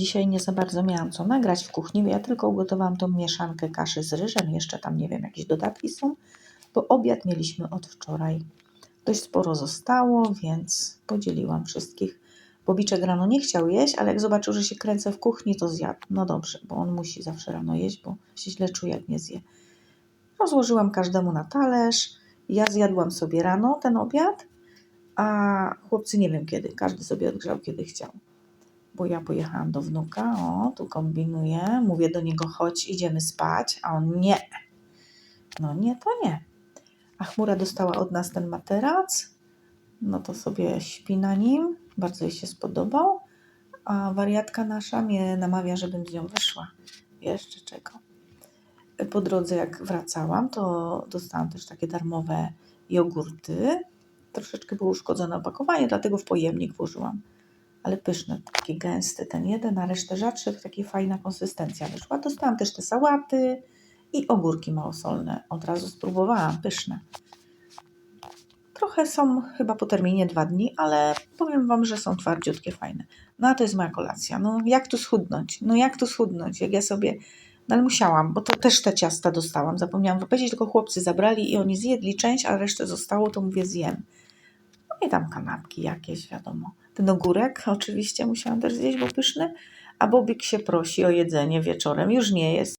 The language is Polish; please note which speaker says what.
Speaker 1: Dzisiaj nie za bardzo miałam co nagrać w kuchni, ja tylko ugotowałam tą mieszankę kaszy z ryżem. Jeszcze tam, nie wiem, jakieś dodatki są, bo obiad mieliśmy od wczoraj. Dość sporo zostało, więc podzieliłam wszystkich. Bobiczek rano nie chciał jeść, ale jak zobaczył, że się kręcę w kuchni, to zjadł. No dobrze, bo on musi zawsze rano jeść, bo się źle czuje, jak nie zje. Rozłożyłam każdemu na talerz. Ja zjadłam sobie rano ten obiad, a chłopcy nie wiem kiedy. Każdy sobie odgrzał, kiedy chciał. Bo ja pojechałam do wnuka, o, tu kombinuję. Mówię do niego, chodź, idziemy spać, a on nie. No nie, to nie. A chmura dostała od nas ten materac, no to sobie śpi na nim, bardzo jej się spodobał, a wariatka nasza mnie namawia, żebym z nią wyszła. Jeszcze czego. Po drodze jak wracałam, to dostałam też takie darmowe jogurty. Troszeczkę było uszkodzone opakowanie, dlatego w pojemnik włożyłam. Ale pyszny, taki gęsty ten jeden, a resztę rzadszych, taka fajna konsystencja wyszła. Dostałam też te sałaty i ogórki małosolne. Od razu spróbowałam, pyszne. Trochę są chyba po terminie dwa dni, ale powiem Wam, że są twardziutkie, fajne. No a to jest moja kolacja. No jak tu schudnąć? No jak tu schudnąć? Jak ja sobie... No ale musiałam, bo to też te ciasta dostałam. Zapomniałam powiedzieć, tylko chłopcy zabrali i oni zjedli część, a resztę zostało, to mówię zjem. No i tam kanapki jakieś, wiadomo. Ten ogórek oczywiście musiałam też zjeść, bo pyszny. A Bobik się prosi o jedzenie wieczorem. Już nie jest.